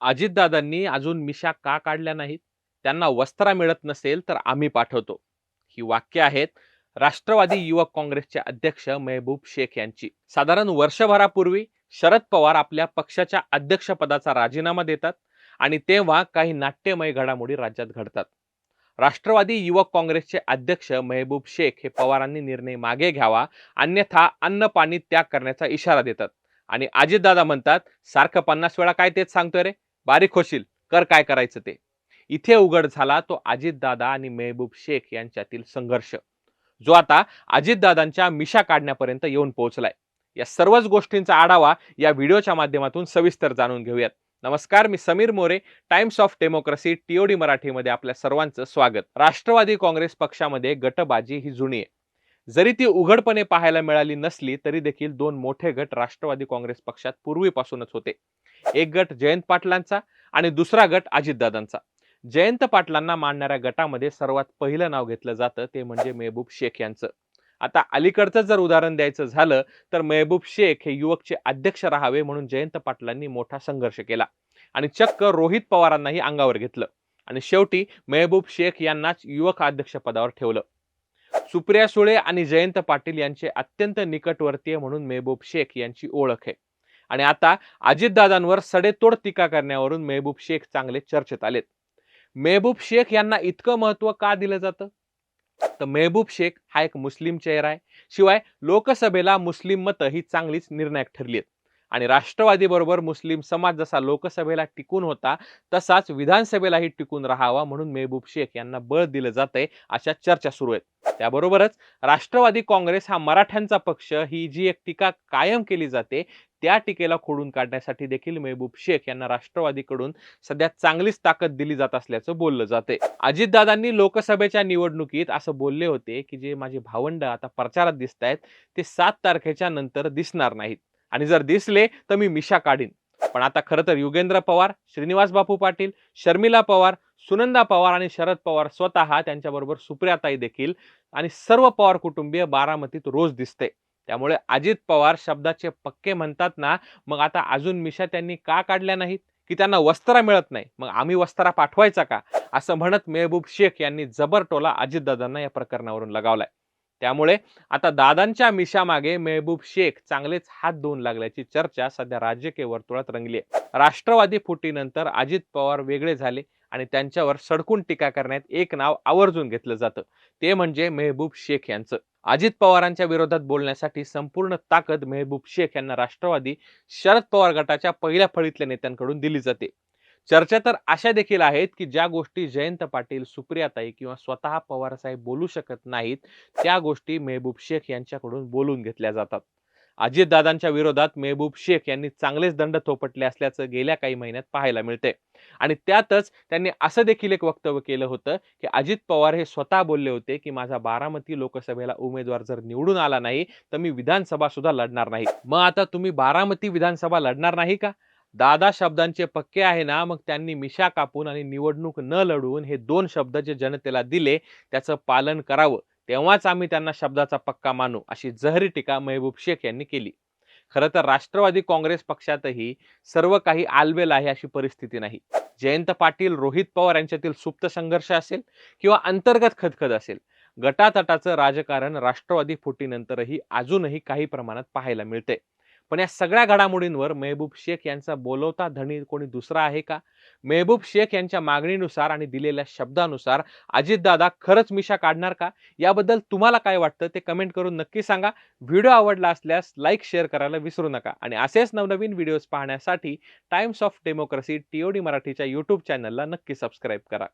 अजितदादांनी अजून मिशा का काढल्या नाहीत? त्यांना वस्त्रा मिळत नसेल तर आम्ही पाठवतो. ही वाक्य आहेत राष्ट्रवादी युवक काँग्रेसचे अध्यक्ष मेहबूब शेख यांची. साधारण वर्षभरापूर्वी शरद पवार आपल्या पक्षाच्या अध्यक्षपदाचा राजीनामा देतात आणि तेव्हा काही नाट्यमय घडामोडी राज्यात घडतात. राष्ट्रवादी युवक काँग्रेसचे अध्यक्ष मेहबूब शेख हे पवारांनी निर्णय मागे घ्यावा अन्यथा अन्न पाणी त्याग करण्याचा इशारा देतात. आणि अजितदादा म्हणतात सारखं पन्नास वेळा काय तेच सांगतोय रे? बारीक होशील. कर काय करायचं ते. इथे उघड झाला तो अजितदादा आणि मेहबूब शेख यांच्यातील संघर्ष. जो आता अजितदादांच्या मिशा काढण्यापर्यंत येऊन पोहोचलाय. या सर्वच गोष्टींचा आढावा या व्हिडिओच्या माध्यमातून सविस्तर जाणून घेऊयात. नमस्कार मी Sameer More Times of Democracy TOD मराठीमध्ये आपल्या सर्वांचं स्वागत. राष्ट्रवादी काँग्रेस पक्षामध्ये गटबाजी ही जुनी आहे. जरी ती उघडपणे पाहायला मिळाली नसली तरी देखील दोन मोठे गट राष्ट्रवादी काँग्रेस पक्षात पूर्वीपासूनच होते. एक गट जयंत पाटलांचा आणि दुसरा गट अजितदादांचा. जयंत पाटलांना मानणाऱ्या गटामध्ये सर्वात पहिलं नाव घेतलं जातं ते म्हणजे मेहबूब शेख यांचं. आता अलीकडचं जर उदाहरण द्यायचं झालं तर मेहबूब शेख हे युवकचे अध्यक्ष राहावे म्हणून जयंत पाटलांनी मोठा संघर्ष केला. आणि चक्क रोहित पवारांनाही अंगावर घेतलं. आणि शेवटी मेहबूब शेख यांनाच युवक अध्यक्ष पदावर ठेवलं. सुप्रिया सुळे आणि जयंत पाटील यांचे अत्यंत निकटवर्तीय म्हणून मेहबूब शेख यांची ओळख आहे. आणि आता अजितदादांवर सडेतोड टीका करण्यावरून मेहबूब शेख चांगले चर्चेत आलेत. मेहबूब शेख यांना इतकं महत्त्व का दिलं जातं? तर मेहबूब शेख हा एक मुस्लिम चेहरा आहे. शिवाय लोकसभेला मुस्लिम मतं ही चांगलीच निर्णायक ठरली आहेत आणि राष्ट्रवादीबरोबर मुस्लिम समाज जसा लोकसभेला टिकून होता तसाच विधानसभेलाही टिकून राहावा म्हणून मेहबूब शेख यांना बळ दिलं जातंय अशा चर्चा सुरू आहेत. त्याबरोबरच राष्ट्रवादी काँग्रेस हा मराठ्यांचा पक्ष ही जी एक टीका कायम केली जाते त्या टीकेला खोडून काढण्यासाठी देखील मेहबूब शेख यांना राष्ट्रवादीकडून सध्या चांगलीच ताकद दिली जात असल्याचं बोललं जाते अजितदादांनी लोकसभेच्या निवडणुकीत असं बोलले होते की जे माझे भावंड आता प्रचारात दिसत आहेत ते सात तारखेच्या नंतर दिसणार नाहीत. आणि जर दिसले तर मी मिशा काढीन. पण आता खरं तर युगेंद्र पवार श्रीनिवास बापू पाटील शर्मिला पवार सुनंदा पवार आणि शरद पवार स्वतः त्यांच्याबरोबर सुप्रियाताई देखील आणि सर्व पवार कुटुंबीय बारामतीत रोज दिसते. त्यामुळे अजित पवार शब्दाचे पक्के म्हणतात ना मग आता अजून मिशा त्यांनी का काढल्या नाहीत? की त्यांना वस्त्रा मिळत नाही? मग आम्ही वस्त्रा पाठवायचा का? असं म्हणत मेहबूब शेख यांनी जबर टोला अजितदादांना या प्रकरणावरून लगावलाय. त्यामुळे आता दादांच्या मिशामागे मेहबूब शेख चांगलेच हात धुवून लागल्याची चर्चा सध्या राजकीय वर्तुळात रंगली आहे. राष्ट्रवादी फुटीनंतर अजित पवार वेगळे झाले आणि त्यांच्यावर सडकून टीका करण्यात एक नाव आवर्जून घेतलं जातं. ते म्हणजे मेहबूब शेख यांचं. अजित पवारांच्या विरोधात बोलण्यासाठी संपूर्ण ताकद मेहबूब शेख यांना राष्ट्रवादी शरद पवार गटाच्या पहिल्या फळीतल्या नेत्यांकडून दिली जाते. चर्चा तर अशा देखील आहेत की ज्या गोष्टी जयंत पाटील सुप्रियाताई किंवा स्वतः पवारसाहेब बोलू शकत नाहीत त्या गोष्टी मेहबूब शेख यांच्याकडून बोलून घेतल्या जातात. अजितदादांच्या विरोधात मेहबूब शेख यांनी चांगलेच दंड थोपटले असल्याचं गेल्या काही महिन्यात पाहायला मिळते आणि त्यातच त्यांनी असं देखील एक वक्तव्य केलं होतं की अजित पवार हे स्वतः बोलले होते की माझा बारामती लोकसभेला उमेदवार जर निवडून आला नाही तर मी विधानसभा सुद्धा लढणार नाही. मग आता तुम्ही बारामती विधानसभा लढणार नाही का? दादा शब्दांचे पक्के आहे ना मग त्यांनी मिशा कापून आणि निवडणूक न लढवून हे दोन शब्द जे जनतेला दिले त्याचं पालन करावं. तेव्हाच आम्ही त्यांना शब्दाचा पक्का मानू अशी जहरी टीका मेहबूब शेख यांनी केली. खरं तर राष्ट्रवादी काँग्रेस पक्षातही सर्व काही आलबेल आहे अशी परिस्थिती नाही. जयंत पाटील रोहित पवार यांच्यातील सुप्त संघर्ष असेल किंवा अंतर्गत खदखद असेल गटातटाचं राजकारण राष्ट्रवादी फुटीनंतरही अजूनही काही प्रमाणात पाहायला मिळते पण या सगळ्या घडामोडींवर मेहबूब शेख यांचा बोलवता धनी कोणी दुसरा आहे का? मेहबूब शेख यांच्या मागणीनुसार आणि दिलेल्या शब्दानुसार अजितदादा खरंच मिशा काढणार का? याबद्दल तुम्हाला काय वाटतं ते कमेंट करून नक्की सांगा. व्हिडिओ आवडला असल्यास लाईक शेअर करायला विसरू नका. आणि असेच नवनवीन व्हिडिओज पाहण्यासाठी टाइम्स ऑफ डेमोक्रेसी टीओडी मराठीच्या यूट्यूब चॅनलला नक्की सबस्क्राईब करा.